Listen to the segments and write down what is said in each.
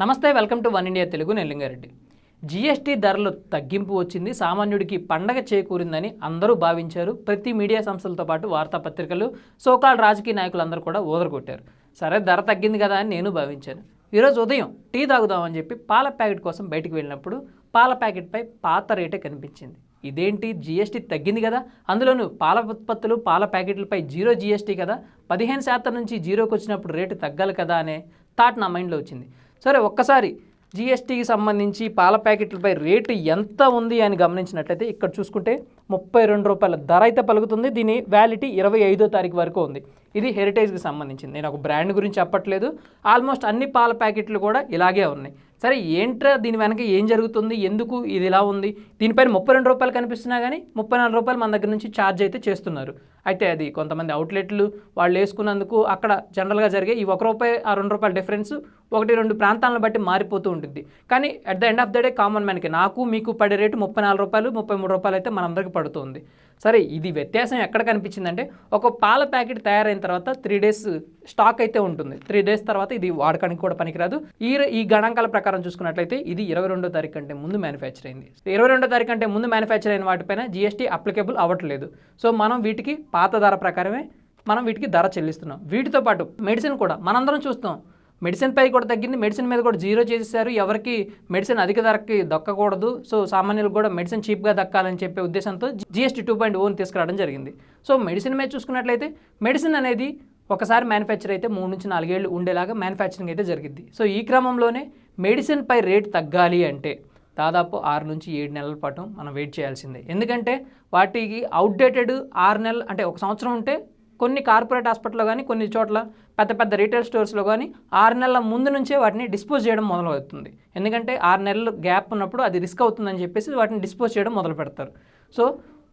నమస్తే welcome to one India Telugu నేను Lingareddy. GST ధరలు తగ్గింపు వచ్చింది సామాన్యుడికి పండగ చేకూరిందని అందరూ భావించారు. ప్రతి మీడియా సంస్థలతో పాటు వార్తాపత్రికలు సోకాల్ రాజకీయ నాయకులందరూ కూడా ఓదరగొట్టారు సరే ధర తగ్గింది కదా అని నేను భావించాను. ఈరోజు ఉదయం టీ తాగుదామని చెప్పి పాల ప్యాకెట్ కోసం బయటికి వెళ్ళినప్పుడు పాల ప్యాకెట్పై పాత రేటే కనిపించింది. ఇదేంటి? జీఎస్టీ తగ్గింది కదా? అందులోనూ పాల ఉత్పత్తులు పాల ప్యాకెట్లపై జీరో జీఎస్టీ కదా? పదిహేను శాతం నుంచి జీరోకి వచ్చినప్పుడు రేటు తగ్గాలి కదా అనే థాట్ నా మైండ్లో వచ్చింది. సరే ఒక్కసారి జీఎస్టీకి సంబంధించి పాల ప్యాకెట్లపై రేటు ఎంత ఉంది అని గమనించినట్లయితే ఇక్కడ చూసుకుంటే ముప్పై రెండు రూపాయల ధర అయితే పలుకుతుంది. దీని వ్యాలిటీ ఇరవై ఐదో తారీఖు వరకు ఉంది. ఇది హెరిటేజ్కి సంబంధించింది. నేను ఒక బ్రాండ్ గురించి చెప్పట్లేదు. ఆల్మోస్ట్ అన్ని పాల ప్యాకెట్లు కూడా ఇలాగే ఉన్నాయి. సరే ఏంట్రా దీని వెనక ఏం జరుగుతుంది? ఎందుకు ఇది ఇలా ఉంది? దీనిపైన ముప్పై రెండు రూపాయలు కనిపిస్తున్నా కానీ ముప్పై నాలుగు రూపాయలు మన దగ్గర నుంచి ఛార్జ్ అయితే చేస్తున్నారు. అయితే అది కొంతమంది అవుట్లెట్లు వాళ్ళు వేసుకున్నందుకు అక్కడ జనరల్గా జరిగే ఈ ఒక రూపాయి ఆ రెండు రూపాయల డిఫరెన్స్ ఒకటి రెండు ప్రాంతాలను బట్టి మారిపోతూ ఉంటుంది. కానీ at the end of the day common మ్యాన్కి నాకు మీకు పడే రేటు ముప్పై నాలుగు రూపాయలు ముప్పై మూడు రూపాయలు అయితే మనందరికీ పడుతుంది సరే ఇది వ్యత్యాసం ఎక్కడ కనిపించిందంటే ఒక పాల ప్యాకెట్ తయారైన తర్వాత త్రీ డేస్ స్టాక్ అయితే ఉంటుంది. త్రీ డేస్ తర్వాత ఇది వాడకానికి కూడా పనికిరాదు. ఈ ఈ గణాంకాల ప్రకారం చూసుకున్నట్లయితే ఇది ఇరవై రెండో తారీఖు కంటే ముందు మ్యానుఫ్యాక్చర్ అయింది. ఇరవై రెండో తారీఖు కంటే ముందు మ్యానుఫ్యాక్చర్ అయిన వాటిపైన జీఎస్టీ అప్లికేబుల్ అవ్వట్లేదు. సో మనం వీటికి పాత ధర ప్రకారమే మనం వీటికి ధర చెల్లిస్తున్నాం. వీటితో పాటు మెడిసిన్ కూడా మనందరం చూస్తాం మెడిసిన్ పై కూడా తగ్గింది. మెడిసిన్ మీద కూడా జీరో చేసేసారు. ఎవరికి మెడిసిన్ అధిక ధరకి దక్కకూడదు. సో సామాన్యులకు కూడా మెడిసిన్ చీప్గా దక్కాలని చెప్పే ఉద్దేశంతో జిఎస్టీ టూ పాయింట్ ఓన్ తీసుకురావడం జరిగింది. సో మెడిసిన్ మీద చూసుకున్నట్లయితే మెడిసిన్ అనేది ఒకసారి మ్యానుఫ్యాక్చర్ అయితే మూడు నుంచి నాలుగేళ్ళు ఉండేలాగా మ్యానుఫ్యాక్చరింగ్ అయితే జరిగింది. సో ఈ క్రమంలోనే మెడిసిన్ పై రేట్ తగ్గాలి అంటే దాదాపు ఆరు నుంచి ఏడు నెలల పాటు మనం వెయిట్ చేయాల్సిందే. ఎందుకంటే వాటికి అవుట్డేటెడ్ ఆరు నెలలు అంటే ఒక సంవత్సరం ఉంటే కొన్ని కార్పొరేట్ హాస్పిటల్లో కానీ కొన్ని చోట్ల పెద్ద పెద్ద రీటైల్ స్టోర్స్లో కానీ ఆరు నెలల ముందు నుంచే వాటిని డిస్పోజ్ చేయడం మొదలవుతుంది ఎందుకంటే ఆరు నెలలు గ్యాప్ ఉన్నప్పుడు అది రిస్క్ అవుతుందని చెప్పేసి వాటిని డిస్పోజ్ చేయడం మొదలు పెడతారు. సో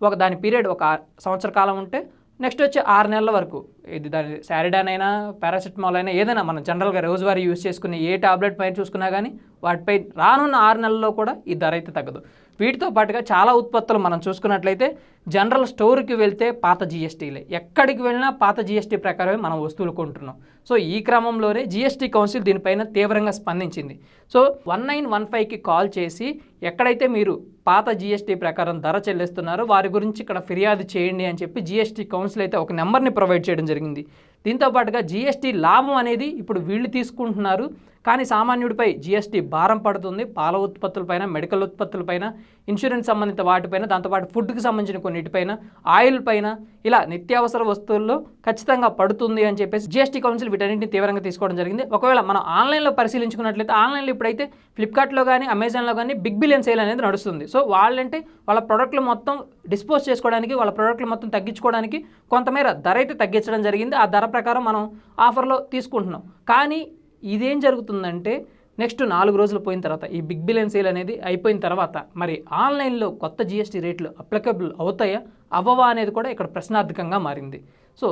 ఒక దాని పీరియడ్ ఒక ఆరు- సంవత్సర కాలం ఉంటే నెక్స్ట్ వచ్చి ఆరు నెలల వరకు ఇది దాని శారిడాన్ అయినా పారాసిటమాల్ అయినా ఏదైనా మనం జనరల్గా రోజువారీ యూజ్ చేసుకునే ఏ టాబ్లెట్ పైన చూసుకున్నా కానీ వాటిపై రానున్న ఆరు నెలల్లో కూడా ఈ ధర అయితే తగ్గదు. వీటితో పాటుగా చాలా ఉత్పత్తులు మనం చూసుకున్నట్లయితే జనరల్ స్టోర్కి వెళ్తే పాత జీఎస్టీలే. ఎక్కడికి వెళ్ళినా పాత జీఎస్టీ ప్రకారమే మనం వస్తువులు కొంటున్నాం. సో ఈ క్రమంలోనే జీఎస్టీ కౌన్సిల్ దీనిపైన తీవ్రంగా స్పందించింది. సో వన్ నైన్ వన్ ఫైవ్కి కాల్ చేసి ఎక్కడైతే మీరు పాత జీఎస్టీ ప్రకారం ధర చెల్లిస్తున్నారో వారి గురించి ఇక్కడ ఫిర్యాదు చేయండి అని చెప్పి జీఎస్టీ కౌన్సిల్ అయితే ఒక నెంబర్ని ప్రొవైడ్ చేయడం జరిగింది. దీంతో పాటుగా జీఎస్టీ లాభం అనేది ఇప్పుడు వీళ్ళు తీసుకుంటున్నారు. కానీ సామాన్యుడిపై జీఎస్టీ భారం పడుతుంది. పాల ఉత్పత్తులపైన మెడికల్ ఉత్పత్తులపైన ఇన్సూరెన్స్ సంబంధిత వాటిపైన దాంతోపాటు ఫుడ్కి సంబంధించిన కొన్నిటిపైన ఆయిల్ పైన ఇలా నిత్యావసర వస్తువుల్లో ఖచ్చితంగా పడుతుంది అని చెప్పేసి జీఎస్టీ కౌన్సిల్ వీటన్నింటిని తీవ్రంగా తీసుకోవడం జరిగింది. ఒకవేళ మనం ఆన్లైన్లో పరిశీలించుకున్నట్లయితే ఆన్లైన్లో ఇప్పుడైతే ఫ్లిప్కార్ట్లో కానీ అమెజాన్లో కానీ బిగ్ బిలియన్ సేల్ అనేది నడుస్తుంది. సో వాళ్ళంటే వాళ్ళ ప్రోడక్ట్లు మొత్తం డిస్పోజ్ చేసుకోవడానికి వాళ్ళ ప్రోడక్ట్లు మొత్తం తగ్గించుకోవడానికి కొంతమేర ధర అయితే తగ్గించడం జరిగింది. ఆ ధర ప్రకారం మనం ఆఫర్లో తీసుకుంటున్నాం. కానీ ఇదేం జరుగుతుందంటే నెక్స్ట్ నాలుగు రోజులు పోయిన తర్వాత ఈ బిగ్ బిలియన్ సేల్ అనేది అయిపోయిన తర్వాత మరి ఆన్లైన్లో కొత్త జిఎస్టీ రేట్లు అప్లికబుల్ అవుతాయా? అవ్వవా అనేది కూడా ఇక్కడ ప్రశ్నార్థకంగా మారింది. సో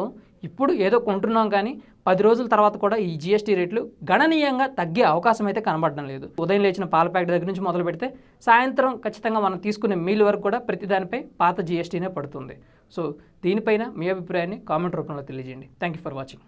ఇప్పుడు ఏదో కొంటున్నాం కానీ పది రోజుల తర్వాత కూడా ఈ జిఎస్టీ రేట్లు గణనీయంగా తగ్గే అవకాశం అయితే కనబడడం లేదు. ఉదయం లేచిన పాల ప్యాకెట్ దగ్గర నుంచి మొదలు పెడితే సాయంత్రం ఖచ్చితంగా మనం తీసుకునే మీల్ వరకు కూడా ప్రతి దానిపై పాత జిఎస్టీనే పడుతుంది. సో దీనిపైన మీ అభిప్రాయాన్ని కామెంట్ రూపంలో తెలియజేయండి. Thank you for watching